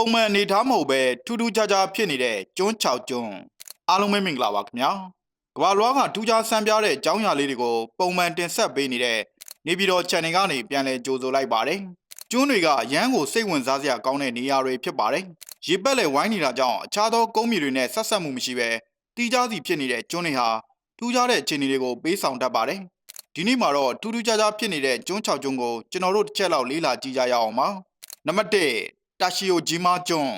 ပုံမှန်အနေထားမဟုတ်ပဲထူးထူးခြားခြားဖြစ်နေတဲ့ကျွန်း6ကျွန်းအားလုံးပဲမင်္ဂလာပါခင်ဗျာကမ္ဘာလွှားကထူးခြားဆန်းပြားတဲ့အကြောင်းအရာလေးတွေကိုပုံမှန်တင်ဆက်ပေးနေတဲ့နေပြည်တော် channel ကနေပြန်လည်ကြိုဆိုလိုက်ပါတယ်ကျွန်းတွေကရမ်းကိုစိတ်ဝင်စားစရာကောင်းတဲ့နေရာတွေဖြစ်ပါတယ်ရေပက်လေဝိုင်းနေတာကြောင့်အခြားသောကုန်းမြေတွေနဲ့ဆက်ဆက်မှုမရှိပဲတီးခြားစီဖြစ်နေတဲ့ကျွန်းတွေဟာထူးခြားတဲ့အခြေအနေတွေကိုပေးဆောင်တတ်ပါတယ်ဒီနေ့မှာတော့ထူးထူးခြားခြားဖြစ်နေတဲ့ကျွန်း6ကျွန်းကိုကျွန်တော်တို့တစ်ချက်လောက်လေ့လာကြည့်ကြရအောင်ပါနံပါတ်1 တာရှီယိုဂျီမာကျွန်း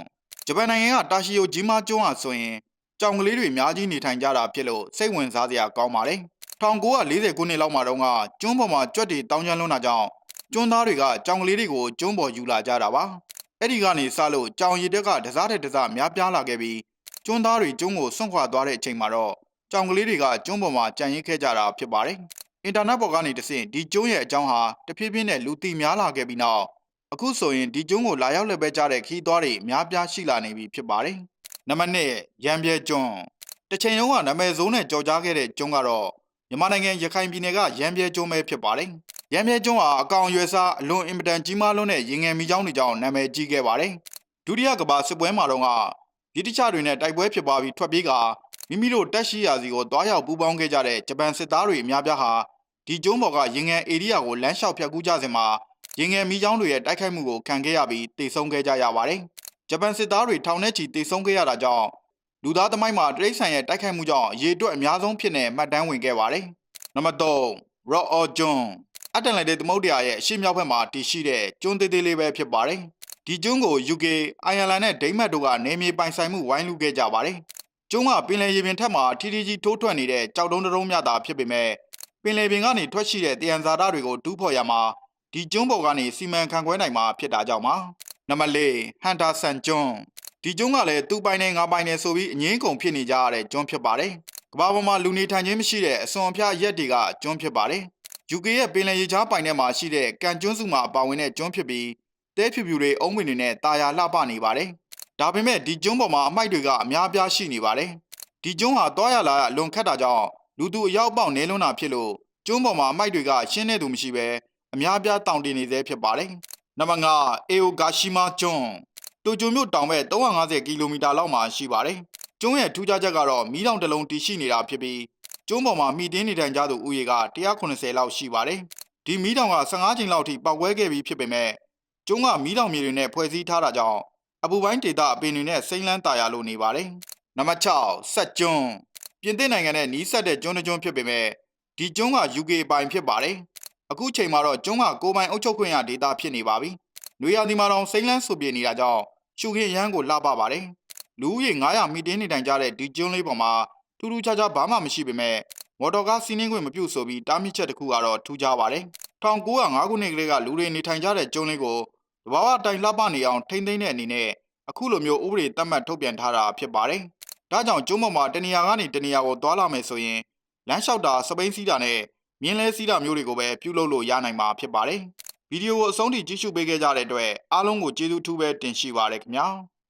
ဂျပန်နိုင်ငံကတာရှီယိုဂျီမာကျွန်းဟာဆိုရင်ကြောင်ကလေးတွေအများကြီးနေထိုင်ကြတာဖြစ်လို့စိတ်ဝင်စားစရာကောင်းပါတယ်1940ခုနှစ်လောက်မှာတော့ကကျွန်းပေါ်မှာကြွက်တွေတောင်းကျမ်းလွန်းတာကြောင့်ကျွန်းသားတွေကကြောင်ကလေးတွေကိုကျွန်းပေါ်ယူလာကြတာပါအဲ့ဒီကနေစလို့ကြောင်ရည်တက်ကတစားတဲ့တစားများပြားလာခဲ့ပြီးကျွန်းသားတွေကျွန်းကိုစွန့်ခွာသွားတဲ့အချိန်မှာတော့ကြောင်ကလေးတွေကကျွန်းပေါ်မှာကြံရစ်ခဲ့ကြတာဖြစ်ပါတယ်အင်တာနက်ပေါ်ကနေတဆင့်ဒီကျွန်းရဲ့အကြောင်းဟာတဖြည်းဖြည်းနဲ့လူသိများလာခဲ့ပြီးနောက် အခုဆိုရင်ဒီကျွန်းကိုလာရောက်လက်ပဲကြတဲ့ခီးသွားတွေအများပြားရှိလာနေပြီဖြစ်ပါတယ်နံပါတ်1ရံပြဲကျွန်းတစ်ချိန်လုံးကနာမည်ဆိုးနဲ့ကြော်ကြားခဲ့တဲ့ကျွန်းကတော့မြန်မာနိုင်ငံရခိုင်ပြည်နယ်ကရံပြဲကျွန်းပဲဖြစ်ပါတယ်ရံပြဲကျွန်းဟာအကောင်အရွယ်စားအလွန်အင်မတန်ကြီးမားလွန်းတဲ့ရင်ငယ်မိချောင်းတွေကြောင့်နာမည်ကြီးခဲ့ပါတယ်ဒုတိယကမ္ဘာစစ်ပွဲမှာတော့ကဗြိတိရှတွေနဲ့တိုက်ပွဲဖြစ်ပွားပြီးထွက်ပြေးကမိမိတို့တက်ရှိရာစီကိုတွားရောက်ပူးပေါင်းခဲ့ကြတဲ့ဂျပန်စစ်သားတွေအများပြားဟာဒီကျွန်းပေါ်ကရင်ငယ်ဧရိယာကိုလမ်းလျှောက်ဖြတ်ကူးကြစဉ်မှာ ရင်ငယ်မိချောင်းတွေရဲ့တိုက်ခိုက်မှုကိုခံခဲ့ရပြီးတိတ်ဆုံးခဲ့ကြရပါတယ်ဂျပန်စစ်သားတွေထောင်ထဲချီတိတ်ဆုံးခဲ့ရတာကြောင့်လူသားသမိုင်းမှာတရိတ်ဆန်ရဲ့တိုက်ခိုက်မှုကြောင့်ရေတွက်အများဆုံးဖြစ်နေမှတ်တမ်းဝင်ခဲ့ပါတယ်နံပါတ်3 Rock or John အတန်လိုက်တဲ့သမုဒ္ဒရာရဲ့အရှေ့မြောက်ဘက်မှာတည်ရှိတဲ့ကျွန်းသေးသေးလေးပဲဖြစ်ပါတယ်ဒီကျွန်းကို UK အိုင်ယာလန်နဲ့ဒိန်းမတ်တို့ကနေမြေပိုင်ဆိုင်မှုဝိုင်းလူခဲ့ကြပါတယ်ကျွန်းကပင်လယ်ရေပြင်ထက်မှာထီထီကြီးထိုးထွက်နေတဲ့ကြောက်တုံးတုံးမြတာဖြစ်ပေမဲ့ပင်လယ်ပြင်ကနေထွက်ရှိတဲ့တယံဇာတတွေကိုတူးဖော်ရမှာ ဒီကျွန်းပေါ်ကနေစီမံခန့်ခွဲနိုင်မှာဖြစ်တာကြောင့်ပါနံပါတ်၄ဟန်တာဆန်ကျွန်းဒီကျွန်းကလည်းသူ့ပိုင်နဲ့ငါပိုင်နဲ့ဆိုပြီးအငင်းကုန်ဖြစ်နေကြရတဲ့ကျွန်းဖြစ်ပါတယ်ကမ္ဘာပေါ်မှာလူနေထိုင်ခြင်းမရှိတဲ့အစွန်အဖျားရက်တွေကကျွန်းဖြစ်ပါတယ် UK ရဲ့ပင်လယ်ရေချားပိုင်ထဲမှာရှိတဲ့ကန်ကျွန်းစုမှာပါဝင်တဲ့ကျွန်းဖြစ်ပြီးတဲဖြူဖြူတွေအုံးဝင်တွေနဲ့တာယာလှပနေပါတယ်ဒါပေမဲ့ဒီကျွန်းပေါ်မှာအမိုက်တွေကအများအပြားရှိနေပါတယ်ဒီကျွန်းဟာတွားရလာရလွန်ခတ်တာကြောင့်လူသူအရောက်ပေါက်နေလွန်းတာဖြစ်လို့ကျွန်းပေါ်မှာအမိုက်တွေကရှင်းနေသူမရှိပဲ အများအပြားတောင်တင်နေသေးဖြစ်ပါတယ်။နံပါတ်5အေယိုဂါရှိမာကျွန်းတိုကျိုမြို့တောင်ဘက်350ကီလိုမီတာလောက်မှာရှိပါတယ်။ကျွန်းရဲ့ထူးခြားချက်ကတော့မီးတောင်တစ်လုံးတည်ရှိနေတာဖြစ်ပြီးကျွန်းပေါ်မှာမိတင်းနေထိုင်ကြသူဦးရေက190လောက်ရှိပါတယ်။ဒီမီးတောင်က15ချိန်လောက်ထိပောက်ကွဲခဲ့ပြီးဖြစ်ပေမဲ့ကျွန်းကမီးတောင်မြေတွေနဲ့ဖွဲ့စည်းထားတာကြောင့်အပူပိုင်းဒေသအပင်တွေနဲ့စိမ့်လန်းတာယာလို့နေပါတယ်။နံပါတ်6ဆက်ကျွန်းပြင်သစ်နိုင်ငံနဲ့နီးစပ်တဲ့ကျွန်းတစ်ကျွန်းဖြစ်ပေမဲ့ဒီကျွန်းက UK ပိုင်ဖြစ်ပါတယ်။ အခုချိန်မှာတော့ကျွန်းကကိုပိုင်အုပ်ချုပ်ခွင့်ရဒေသဖြစ်နေပါပြီ။နွေရာသီမှာတော့စိမ့်လန်းဆူပြေနေတာကြောင့်ရှုခင်းရမ်းကိုလှပပါတယ်။လူဦးရေ900မီတင်းနေတိုင်ကြတဲ့ဒီကျွန်းလေးပေါ်မှာထူးထူးခြားခြားဘာမှမရှိပေမဲ့မော်တော်ကားစီးနှင်းခွင့်မပြုတ်ဆိုပြီးတားမြစ်ချက်တစ်ခုကတော့ထူးခြားပါတယ်။1905ခုနှစ်ကလေးကလူတွေနေထိုင်ကြတဲ့ကျွန်းလေးကိုတဘာဝတိုင်လှပနေအောင်ထိမ့်သိမ်းတဲ့အနေနဲ့အခုလိုမျိုးဥပဒေသတ်မှတ်ထုတ်ပြန်ထားတာဖြစ်ပါတယ်။ဒါကြောင့်ကျွန်းပေါ်မှာတနေရာကနေတနေရာကိုသွားလာမယ်ဆိုရင်လမ်းလျှောက်တာစပိန်စီးတာနဲ့ မြင်းလဲစီးတာမျိုးတွေကိုပဲပြုလုပ်လို့ရနိုင်မှာဖြစ်ပါတယ်။ဗီဒီယိုကိုအဆုံးထိကြည့်ရှုပေးခဲ့ကြတဲ့အတွက်အားလုံးကိုကျေးဇူးထူးပဲတင်ရှိပါရခင်ဗျာ။